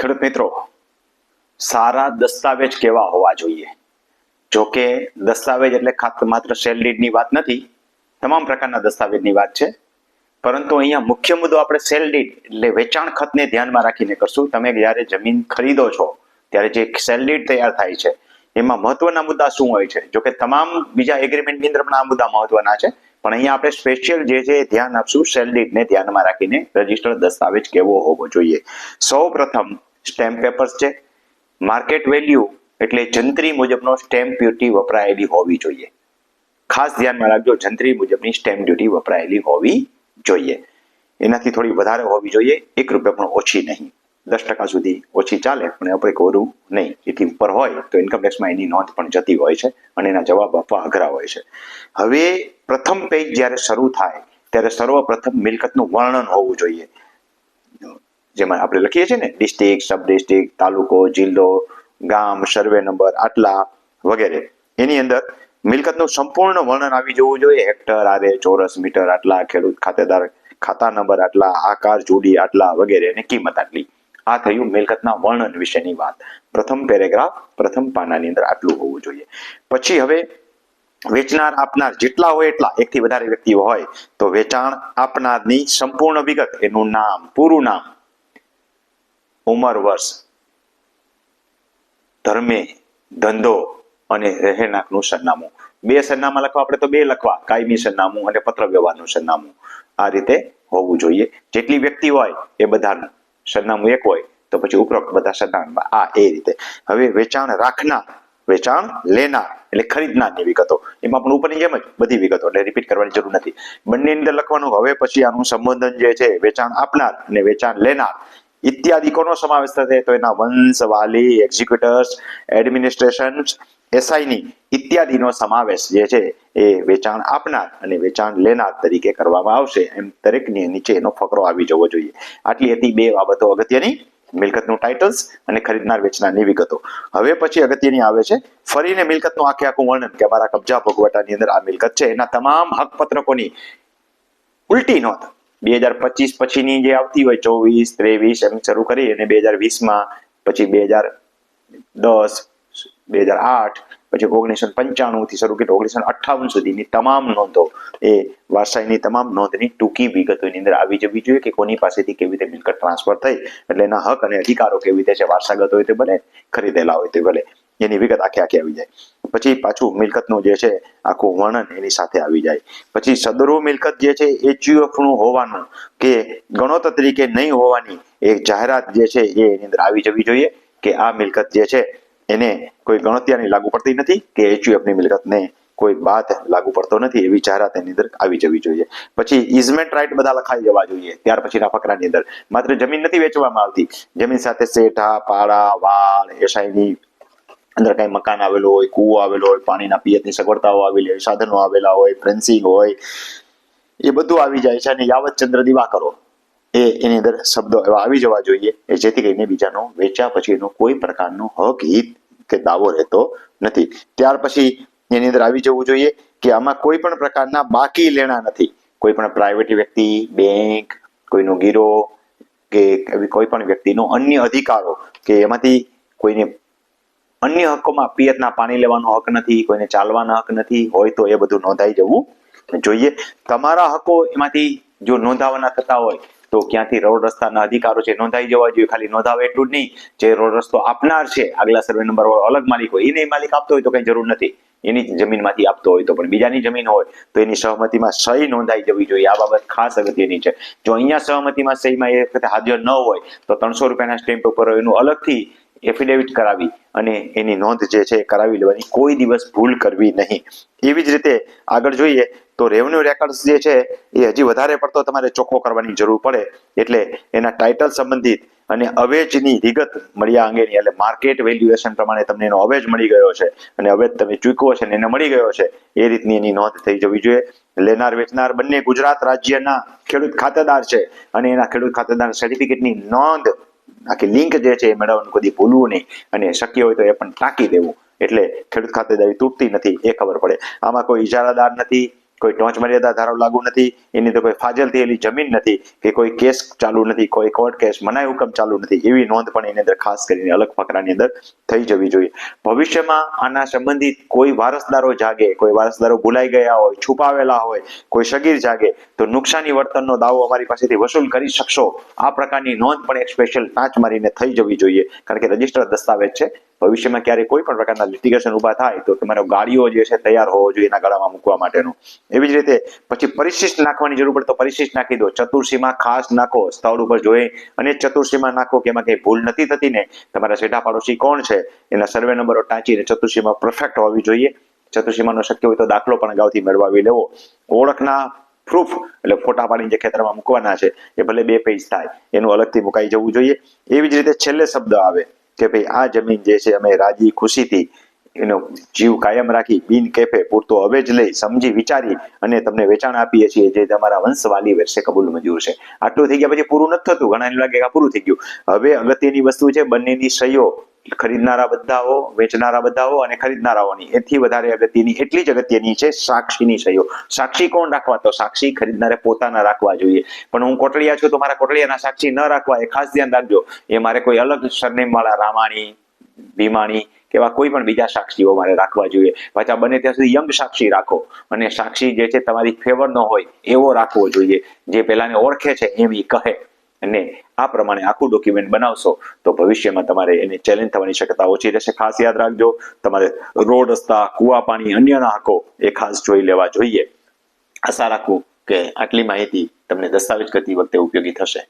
ખેડૂત સારા દસ્તાવેજ કેવા હોવા જોઈએ? જો કે દસ્તાવેજ એટલે માત્ર સેલ ડીડની વાત નથી, તમામ પ્રકારના દસ્તાવેજની વાત છે. પરંતુ અહીંયા મુખ્ય મુદ્દો આપણે સેલ ડીડ એટલે વેચાણ ખતને ધ્યાનમાં રાખીને કરશું. તમે જ્યારે જમીન ખરીદો છો, ત્યારે જે સેલ ડીડ તૈયાર થાય છે, એમાં મહત્વના મુદ્દા શું હોય છે? જો કે તમામ બીજા એગ્રીમેન્ટની અંદર પણ આ મુદ્દા મહત્વના છે, પણ અહીંયા આપણે સ્પેશિયલ જે છે ધ્યાન આપશું, સેલ ડીડને ધ્યાનમાં રાખીને રજીસ્ટર્ડ દસ્તાવેજ કેવો હોવો જોઈએ. સૌ પ્રથમ સ્ટેમ્પ પેપર્સ છે. માર્કેટ વેલ્યુ એટલે જંત્રી મુજબનો સ્ટેમ્પ ડ્યુટી વપરાયેલી હોવી જોઈએ. ખાસ ધ્યાનમાં રાખજો, જંત્રી મુજબની સ્ટેમ્પ ડ્યુટી વપરાયેલી હોવી જોઈએ. એનાથી થોડી વધારે હોવી જોઈએ, એક રૂપિયા પણ ઓછી નહીં. દસ ટકા સુધી ઓછી ચાલે, પણ આપણે કોરું નહીં. એથી ઉપર હોય તો ઇન્કમ ટેક્સમાં એની નોંધ પણ જતી હોય છે અને એના જવાબ આપવા અઘરા હોય છે. હવે પ્રથમ પેજ જ્યારે શરૂ થાય, ત્યારે સર્વપ્રથમ મિલકતનું વર્ણન હોવું જોઈએ. જેમાં આપણે લખીએ છીએ ને ડિસ્ટ્રિક્ટ સબ ડિસ્ટ્રિક્ટ તાલુકો, જિલ્લો, ગામ સર્વે નંબર આટલા વગેરે. એની અંદર મિલકતનું સંપૂર્ણ વર્ણન આવી જવું જોઈએ. હેક્ટર, આરે, ચોરસ, મીટર, આટલા ખેડૂત ખાતેદાર, ખાતા નંબર, આટલા આકાર, જોડી, આટલા વગેરે અને કિંમત આટલી. આ થયું મિલકતના વર્ણન વિશેની વાત. પ્રથમ પેરેગ્રાફ, પ્રથમ પાનાની અંદર આટલું હોવું જોઈએ. પછી હવે વેચનાર, આપનાર જેટલા હોય એટલા. એકથી વધારે વ્યક્તિઓ હોય તો વેચાણ, આપનારની સંપૂર્ણ વિગત. એનું નામ, પૂરું નામ. ઉંમર વર્ષ. ધર્મે ધંધો અને રહેણાંકનું સરનામું. બે સરનામા લખવા આપણે તો બે લખવા. કાયમી સરનામું અને પત્ર વ્યવહારનું સરનામું. આ રીતે હોવું જોઈએ. જેટલી વ્યક્તિ હોય એ બધાનું સરનામું એક હોય તો પછી ઉપરોક્ત બધા સરનામા આ એ રીતે. હવે વેચાણ રાખનાર, વેચાણ લેનાર એટલે ખરીદનારની વિગતો. એમાં પણ ઉપરની જેમ જ બધી વિગતો. એટલે રિપીટ કરવાની જરૂર નથી. બંને અંદર લખવાનું. હવે પછી આનું સંબોધન જે છે, વેચાણ આપનાર અને વેચાણ લેનાર. ઇત્યાદિ સમાવેશ થશે તો એના વંશ એક્ઝિક્યુટર્સ એડમિનિસ્ટ્રેશન એસઆઈની ઇત્યાદિનો સમાવેશ જે છે એ વેચાણ આપનાર અને વેચાણ લેનાર તરીકે કરવામાં આવશે. એમ દરેકની નીચે એનો ફકરો આવી જવો જોઈએ. આટલી હતી બે બાબતો અગત્યની. મિલકતનું ટાઇટલ્સ અને ખરીદનાર વેચનારની વિગતો. હવે પછી અગત્યની આવે છે ફરીને મિલકતનું આખે આખું વર્ણન કે અમારા કબજા ભોગવટાની અંદર આ મિલકત છે. એના તમામ હક પત્રકોની ઉલટી નોંધ બે હજાર પચીસ પછીની જે આવતી હોય ચોવીસ, ત્રેવીસ એમ શરૂ કરી અને બે હજાર વીસમાં પછી બે હજાર દસ, બે હજાર આઠ, પછી ઓગણીસો પંચાણું થી શરૂ કરી ઓગણીસો અઠાવન સુધીની તમામ નોંધો એ વારસાઈની તમામ નોંધની ટૂંકી વિગતોની અંદર આવી જવી જોઈએ કે કોની પાસેથી કેવી રીતે મિલકત ટ્રાન્સફર થઈ, એટલે એના હક અને અધિકારો કેવી રીતે છે, વારસાગત હોય તે ભલે ખરીદેલા હોય તે ભલે એની વિગત આખે આખી આવી જાય. પછી પાછું મિલકતનું જે છે આખું વર્ણન એની સાથે આવી જાય. પછી સદરૂ મિલકત જે છે એ નું હોવાનું કે ગણોત તરીકે નહીં હોવાની એક જાહેરાત જે છે એ એની અંદર આવી જવી જોઈએ કે આ મિલકત જે છે એને કોઈ ગણતરીની લાગુ પડતી નથી કે એચયુએફની મિલકતને કોઈ બાદ લાગુ પડતો નથી એવી જાહેરાત એની અંદર આવી જવી જોઈએ. પછી ઇઝમેન્ટ રાઇટ બધા લખાઈ જવા જોઈએ. ત્યાર પછીના ફકરાની અંદર. માત્ર જમીન નથી વેચવામાં આવતી. જમીન સાથે શેઠા પાડા વાળ એસાઈની અંદર કઈ મકાન આવેલું હોય, કૂવો આવેલો હોય, પાણીના પિયતની સગવડતાઓ આવેલી હોય, સાધનો આવેલા હોય ફેન્સિંગ હોય, એ બધું આવી જાય છે અને યાવત ચંદ્ર દિવા કરો એ એની અંદર શબ્દો એવા આવી જવા જોઈએ એ જેથી કરીને બીજાનો વેચ્યા પછી એનો કોઈ પ્રકારનો હક હિત કે દાવો રહેતો નથી. ત્યાર પછી એની અંદર આવી જવું જોઈએ કે આમાં કોઈ પણ પ્રકારના બાકી લેણા નથી. કોઈ પણ પ્રાઇવેટ વ્યક્તિ, બેંક, કોઈનો ગીરો કે એવી કોઈ પણ વ્યક્તિનો અન્ય અધિકારો કે એમાંથી કોઈને અન્ય હકોમાં પિયતના પાણી લેવાનો હક નથી, કોઈને ચાલવાનો હક નથી, હોય તો એ બધું નોંધાઈ જવું. જોઈએ, તમારા હકો એમાંથી જો નોંધાવાના થતા હોય, તો ક્યાંથી રોડ રસ્તાના અધિકારો છે નોંધાઈ જવા જોઈએ. ખાલી નોંધાવે એટલું જ નહીં, જે રોડ રસ્તો આપનાર છે, આગલા સર્વે નંબર અલગ માલિક હોય, એને માલિક આપતો હોય તો કઈ જરૂર નથી. એની જમીનમાંથી આપતો હોય તો પણ બીજાની જમીન હોય, તો એની સહમતિમાં સહી નોંધાઈ જવી જોઈએ. આ બાબત ખાસ અગત્યની છે. જો અહીંયા સહમતિમાં સહીમાં એ વખતે હાજર ન હોય, તો ત્રણસો રૂપિયાના સ્ટેમ્પ ઉપર એનું અલગથી એફિડેવિટ કરાવી અને એની નોંધ જે છે કરાવી લેવાની. કોઈ દિવસ ભૂલ કરવી નહીં. એવી જ રીતે આગળ જોઈએ તો રેવન્યુ રેકોર્ડ્સ જે છે એ હજી વધારે પડતો તમારે ચોખ્ખો કરવાની જરૂર પડે. એટલે એના ટાઇટલ સંબંધિત અને અવેજની વિગત મળ્યા અંગેની, એટલે માર્કેટ વેલ્યુએશન પ્રમાણે તમને એનો અવેજ મળી ગયો છે. અને અવેજ તમે ચૂકવો છે ને એને મળી ગયો છે. એ રીતની એની નોંધ થઈ જવી જોઈએ. લેનાર વેચનાર બંને ગુજરાત રાજ્યના ખેડૂત ખાતેદાર છે. અને એના ખેડૂત ખાતેદાર સર્ટિફિકેટની નોંધ આખી લિંક જે છે એ મેળવવાનું કદી ભૂલવું નહીં. અને શક્ય હોય તો એ પણ ટાંકી દેવું. એટલે ખેડૂત ખાતેદારી તૂટતી નથી, એ ખબર પડે. આમાં કોઈ ઇજારાદાર નથી કોઈ ટોચ મર્યાદા ધારો લાગુ નથી, એની તો કોઈ ફાજલ થયેલી જમીન નથી કે કોઈ કેસ ચાલુ નથી, કોઈ કોર્ટ કેસ મનાય હુકમ ચાલુ નથી, એવી નોંધ પણ એની અંદર ખાસ કરીને અલગ ફકરાની અંદર થઈ જવી જોઈએ. ભવિષ્યમાં આના સંબંધિત કોઈ વારસદારો જાગે, કોઈ વારસદારો ભૂલાઈ ગયા હોય, છુપાવેલા હોય, કોઈ સગીર જાગે, તો નુકસાની વર્તનનો દાવો અમારી પાસેથી વસૂલ કરી શકશો. આ પ્રકારની નોંધ પણ એક સ્પેશિયલ ટાંચ મારીને થઈ જવી જોઈએ, કારણ કે રજિસ્ટર દસ્તાવેજ છે ભવિષ્યમાં ક્યારે કોઈ પણ પ્રકારના લિટિગેશન ઊભા થાય તો તમારો ગાડીઓ જે છે તૈયાર હોવો જોઈએ એના ગળામાં મૂકવા માટેનો. એવી જ રીતે પછી પરિશિષ્ટ નાખવાની જરૂર પડે તો પરિશિષ્ટ નાખી દો. ચતુર્સીમાં ખાસ નાખો, સ્થળ ઉપર જોઈ અને ચતુર્સીમાં નાખો કે એમાં કંઈ ભૂલ નથી થતી ને તમારા સેઠા પાડોશી કોણ છે? એના સર્વે નંબરો ટાંચીને ચતુર્સીમાં પરફેક્ટ હોવી જોઈએ. ચતુર્સીમાનો શક્ય હોય તો દાખલો પણ અગાઉથી મેળવાવી લેવો. ઓળખના પ્રૂફ એટલે ફોટા પાડીને જે ખેતરમાં મૂકવાના છે એ ભલે બે પેજ થાય, એનું અલગથી મુકાઈ જવું જોઈએ. એવી જ રીતે છેલ્લે શબ્દ આવે. કે ભાઈ, આ જમીન જે છે અમે રાજી ખુશીથી એનો જીવ કાયમ રાખી, બિન કેફે પૂરતો હવે જ લઈ, સમજી વિચારી અને તમને વેચાણ આપીએ છીએ જે તમારા વંશવાલી વર્ષે કબૂલ મંજૂર છે. આટલું થઈ ગયા પછી પૂરું નથી થતું. ઘણા લાગે કે પૂરું થઈ ગયું. હવે અગત્યની વસ્તુ છે બંનેની સહીઓ ખરીદનારા બધાઓ, વેચનારા બધાઓ અને ખરીદનારાઓની. એથી વધારે અગત્યની એટલી જ અગત્યની છે સાક્ષીની સહીઓ. સાક્ષી કોણ રાખવા? તો સાક્ષી ખરીદનારે પોતાના રાખવા જોઈએ. પણ હું કોટડિયા છું તો મારા કોટડિયાના સાક્ષી ન રાખવા. એ ખાસ ધ્યાન રાખજો. એ મારે કોઈ અલગ સરનેમ વાળા રામાણી, ભીમાણી કેવા કોઈ પણ બીજા સાક્ષીઓ મારે રાખવા જોઈએ. પાછા બને ત્યાં સુધી યંગ સાક્ષી રાખો. અને સાક્ષી જે છે તમારી ફેવરનો હોય એવો રાખવો જોઈએ. જે પેલાને ઓળખે છે એમ એ કહે. અને આ પ્રમાણે આખું ડોક્યુમેન્ટ બનાવશો, તો ભવિષ્યમાં તમારે એને ચેલેન્જ થવાની શક્યતા ઓછી રહેશે. ખાસ યાદ રાખજો, તમારે રોડ રસ્તા, કુવા પાણી, અન્યના હકો એ ખાસ જોઈ લેવા જોઈએ. આશા રાખું કે આટલી માહિતી તમને દસ્તાવેજ કરતી વખતે ઉપયોગી થશે.